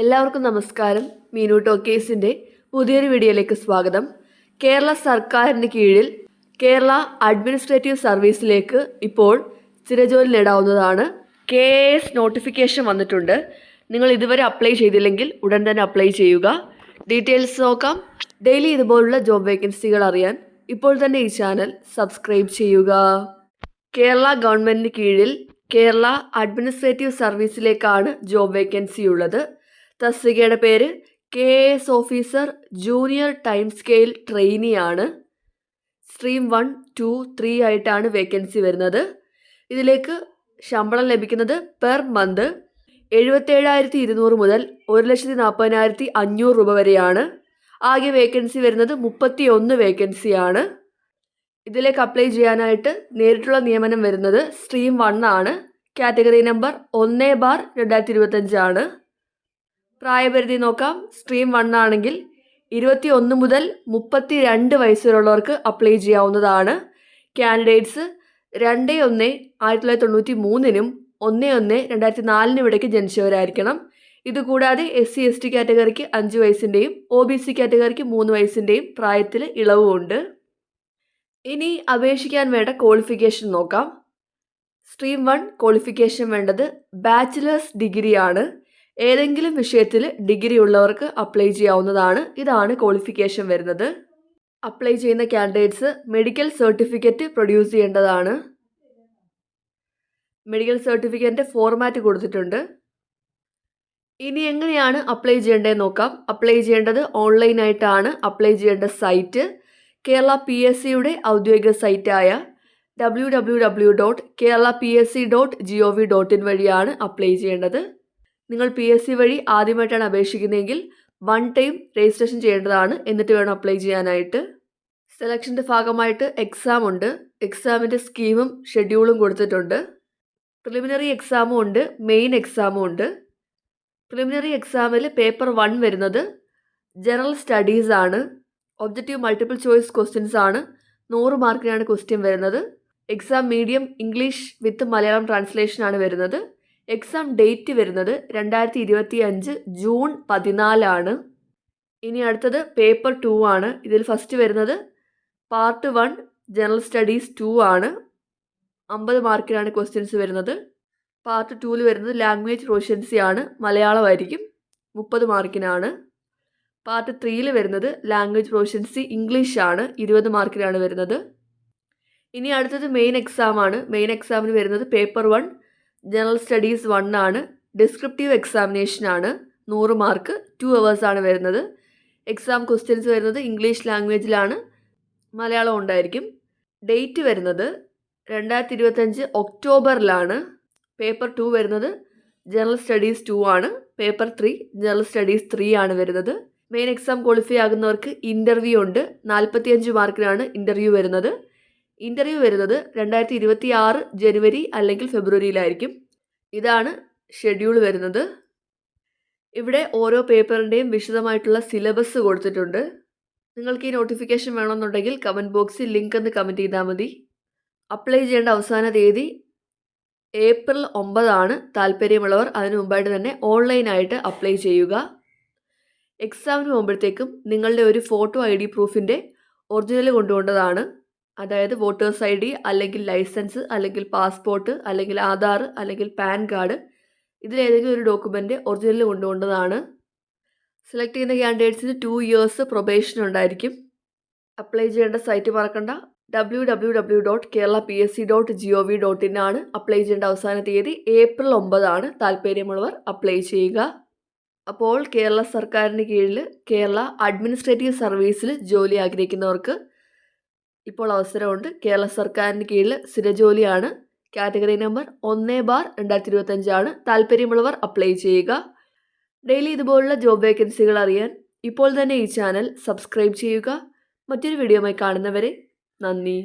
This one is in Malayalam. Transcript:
എല്ലാവർക്കും നമസ്കാരം. മീനു ടോക്കേസിന്റെ പുതിയൊരു വീഡിയോയിലേക്ക് സ്വാഗതം. കേരള സർക്കാരിന് കീഴിൽ കേരള അഡ്മിനിസ്ട്രേറ്റീവ് സർവീസിലേക്ക് ഇപ്പോൾ സ്ഥിരജോലി നേടാവുന്നതാണ്. കെ എസ് നോട്ടിഫിക്കേഷൻ വന്നിട്ടുണ്ട്. നിങ്ങൾ ഇതുവരെ അപ്ലൈ ചെയ്തില്ലെങ്കിൽ ഉടൻ തന്നെ അപ്ലൈ ചെയ്യുക. ഡീറ്റെയിൽസ് നോക്കാം. ഡെയിലി ഇതുപോലുള്ള ജോബ് വേക്കൻസികൾ അറിയാൻ ഇപ്പോൾ തന്നെ ഈ ചാനൽ സബ്സ്ക്രൈബ് ചെയ്യുക. കേരള ഗവൺമെന്റിന് കീഴിൽ കേരള അഡ്മിനിസ്ട്രേറ്റീവ് സർവീസിലേക്കാണ് ജോബ് വേക്കൻസി ഉള്ളത്. തസ്തികയുടെ പേര് K S officer junior time scale trainee ആണ് സ്ട്രീം വൺ ടു ത്രീ ആയിട്ടാണ് വേക്കൻസി വരുന്നത്. ഇതിലേക്ക് ശമ്പളം ലഭിക്കുന്നത് പെർ മന്ത് എഴുപത്തേഴായിരത്തി ഇരുന്നൂറ് മുതൽ ഒരു ലക്ഷത്തി നാൽപ്പതിനായിരത്തി അഞ്ഞൂറ് രൂപ വരെയാണ്. ആകെ വേക്കൻസി വരുന്നത് മുപ്പത്തി ഒന്ന് വേക്കൻസിയാണ്. ഇതിലേക്ക് അപ്ലൈ ചെയ്യാനായിട്ട് നേരിട്ടുള്ള നിയമനം വരുന്നത് സ്ട്രീം വൺ ആണ്. കാറ്റഗറി നമ്പർ ഒന്ന് ബാർ രണ്ടായിരത്തി ഇരുപത്തഞ്ചാണ് പ്രായപരിധി നോക്കാം. സ്ട്രീം വൺ ആണെങ്കിൽ ഇരുപത്തി ഒന്ന് മുതൽ മുപ്പത്തി രണ്ട് വയസ്സുള്ളവർക്ക് അപ്ലൈ ചെയ്യാവുന്നതാണ്. കാൻഡിഡേറ്റ്സ് രണ്ട് ഒന്ന് ആയിരത്തി തൊള്ളായിരത്തി തൊണ്ണൂറ്റി മൂന്നിനും ഒന്ന് ഒന്ന് രണ്ടായിരത്തി നാലിനും ഇടയ്ക്ക് ജനിച്ചവരായിരിക്കണം. ഇതുകൂടാതെ എസ് സി എസ് ടി കാറ്റഗറിക്ക് അഞ്ച് വയസ്സിന്റെയും ഒ ബി സി കാറ്റഗറിക്ക് മൂന്ന് വയസ്സിന്റെയും പ്രായത്തിൽ ഇളവുമുണ്ട്. ഇനി അപേക്ഷിക്കാൻ വേണ്ട ക്വാളിഫിക്കേഷൻ നോക്കാം. സ്ട്രീം വൺ ക്വാളിഫിക്കേഷൻ വേണ്ടത് ബാച്ചിലേഴ്സ് ഡിഗ്രിയാണ് ഏതെങ്കിലും വിഷയത്തിൽ ഡിഗ്രി ഉള്ളവർക്ക് അപ്ലൈ ചെയ്യാവുന്നതാണ് ഇതാണ് ക്വാളിഫിക്കേഷൻ വരുന്നത്. അപ്ലൈ ചെയ്യുന്ന കാൻഡിഡേറ്റ്സ് മെഡിക്കൽ സർട്ടിഫിക്കറ്റ് പ്രൊഡ്യൂസ് ചെയ്യേണ്ടതാണ്. മെഡിക്കൽ സർട്ടിഫിക്കറ്റിന്റെ ഫോർമാറ്റ് കൊടുത്തിട്ടുണ്ട്. ഇനി എങ്ങനെയാണ് അപ്ലൈ ചെയ്യേണ്ടതെന്ന് നോക്കാം. അപ്ലൈ ചെയ്യേണ്ടത് ഓൺലൈനായിട്ടാണ്. അപ്ലൈ ചെയ്യേണ്ട സൈറ്റ് കേരള പി എസ് സിയുടെ ഔദ്യോഗിക സൈറ്റായ W W W dot Kerala P S C dot G O V dot in വഴിയാണ് അപ്ലൈ ചെയ്യേണ്ടത്. നിങ്ങൾ പി എസ് സി വഴി ആദ്യമായിട്ടാണ് അപേക്ഷിക്കുന്നതെങ്കിൽ വൺ ടൈം രജിസ്ട്രേഷൻ ചെയ്യേണ്ടതാണ്. എന്നിട്ട് വേണം അപ്ലൈ ചെയ്യാനായിട്ട്. സെലക്ഷന്റെ ഭാഗമായിട്ട് എക്സാം ഉണ്ട്. എക്സാമിന്റെ സ്കീമും ഷെഡ്യൂളും കൊടുത്തിട്ടുണ്ട്. പ്രിലിമിനറി എക്സാമും ഉണ്ട്. മെയിൻ എക്സാമും ഉണ്ട്. പ്രിലിമിനറി എക്സാമിൽ പേപ്പർ വൺ വരുന്നത് ജനറൽ സ്റ്റഡീസ് ആണ്. ഒബ്ജക്റ്റീവ് മൾട്ടിപ്പിൾ ചോയ്സ് ക്വസ്റ്റ്യൻസ് ആണ്. നൂറ് മാർക്കിനാണ് ക്വസ്റ്റ്യൻ വരുന്നത്. Exam medium English with Malayalam translation ആണ് വരുന്നത്. എക്സാം ഡേറ്റ് വരുന്നത് രണ്ടായിരത്തി ഇരുപത്തി അഞ്ച് ജൂൺ പതിനാലാണ്. ഇനി അടുത്തത് പേപ്പർ ടു ആണ്. ഇതിൽ ഫസ്റ്റ് വരുന്നത് part one general studies two ആണ്. അമ്പത് മാർക്കിനാണ് ക്വസ്റ്റ്യൻസ് വരുന്നത്. പാർട്ട് ടൂവിൽ വരുന്നത് ലാംഗ്വേജ് പ്രൊഷ്യൻസി ആണ്. മലയാളമായിരിക്കും. മുപ്പത് മാർക്കിനാണ്. പാർട്ട് ത്രീയിൽ വരുന്നത് ലാംഗ്വേജ് പ്രൊഷ്യൻസി ഇംഗ്ലീഷ് ആണ്. ഇരുപത് മാർക്കിനാണ് വരുന്നത്. ഇനി അടുത്തത് മെയിൻ എക്സാം ആണ്. മെയിൻ എക്സാമിന് വരുന്നത് paper one general studies one ആണ്. ഡിസ്ക്രിപ്റ്റീവ് എക്സാമിനേഷൻ ആണ്. നൂറ് മാർക്ക് ടു അവേഴ്സ് ആണ് വരുന്നത്. എക്സാം ക്വസ്റ്റ്യൻസ് വരുന്നത് ഇംഗ്ലീഷ് ലാംഗ്വേജിലാണ് മലയാളം ഉണ്ടായിരിക്കും. ഡേറ്റ് വരുന്നത് രണ്ടായിരത്തി ഇരുപത്തഞ്ച് ഒക്ടോബറിലാണ്. പേപ്പർ ടു വരുന്നത് ജനറൽ സ്റ്റഡീസ് ടു ആണ്. Paper three general studies three ആണ് വരുന്നത്. മെയിൻ എക്സാം ക്വാളിഫൈ ആകുന്നവർക്ക് ഇന്റർവ്യൂ ഉണ്ട്. നാൽപ്പത്തിയഞ്ച് മാർക്കിനാണ് ഇന്റർവ്യൂ വരുന്നത്. ഇന്റർവ്യൂ വരുന്നത് രണ്ടായിരത്തി ഇരുപത്തി ആറ് ജനുവരി അല്ലെങ്കിൽ ഫെബ്രുവരിയിലായിരിക്കും. ഇതാണ് ഷെഡ്യൂൾ വരുന്നത്. ഇവിടെ ഓരോ പേപ്പറിന്റെയും വിശദമായിട്ടുള്ള സിലബസ് കൊടുത്തിട്ടുണ്ട്. നിങ്ങൾക്ക് ഈ നോട്ടിഫിക്കേഷൻ വേണമെന്നുണ്ടെങ്കിൽ കമന്റ് ബോക്സിൽ ലിങ്ക് എന്ന് കമന്റ് ചെയ്താൽ മതി. അപ്ലൈ ചെയ്യേണ്ട അവസാന തീയതി ഏപ്രിൽ ഒമ്പതാണ്. താല്പര്യമുള്ളവർ അതിനു മുമ്പായിട്ട് തന്നെ ഓൺലൈനായിട്ട് അപ്ലൈ ചെയ്യുക. എക്സാമിന് പോകുമ്പോഴത്തേക്കും നിങ്ങളുടെ ഒരു ഫോട്ടോ ഐ ഡി പ്രൂഫിന്റെ ഒറിജിനൽ കൊണ്ടുപോകേണ്ടതാണ് അതായത് വോട്ടേഴ്സ് ഐ ഡി അല്ലെങ്കിൽ ലൈസൻസ് അല്ലെങ്കിൽ പാസ്പോർട്ട് അല്ലെങ്കിൽ ആധാർ അല്ലെങ്കിൽ പാൻ കാർഡ് ഇതിലേതെങ്കിലും ഒരു ഡോക്യുമെന്റ് ഒറിജിനൽ കൊണ്ടുകൊണ്ടതാണ് സെലക്ട് ചെയ്യുന്ന ക്യാൻഡിഡേറ്റ്സിന് ടു ഇയേഴ്സ് പ്രൊബേഷൻ ഉണ്ടായിരിക്കും. അപ്ലൈ ചെയ്യേണ്ട സൈറ്റ് മറക്കണ്ട. W W W dot Kerala P S C dot G O V dot in ആണ് അപ്ലൈ ചെയ്യേണ്ട അവസാന തീയതി ഏപ്രിൽ ഒമ്പതാണ്. താല്പര്യമുള്ളവർ അപ്ലൈ ചെയ്യുക. അപ്പോൾ കേരള സർക്കാരിന് കീഴിൽ കേരള അഡ്മിനിസ്ട്രേറ്റീവ് സർവീസിൽ ജോലി ആഗ്രഹിക്കുന്നവർക്ക് ഇപ്പോൾ അവസരമുണ്ട്. കേരള സർക്കാരിന് കീഴിൽ സ്ഥിരജോലിയാണ് കാറ്റഗറി നമ്പർ ഒന്ന് ബാർ രണ്ടായിരത്തി ഇരുപത്തഞ്ചാണ് താല്പര്യമുള്ളവർ അപ്ലൈ ചെയ്യുക. ഡെയിലി ഇതുപോലുള്ള ജോബ് വേക്കൻസികൾ അറിയാൻ ഇപ്പോൾ തന്നെ ഈ ചാനൽ സബ്സ്ക്രൈബ് ചെയ്യുക. മറ്റൊരു വീഡിയോയുമായി കാണുന്നവരെ നന്ദി.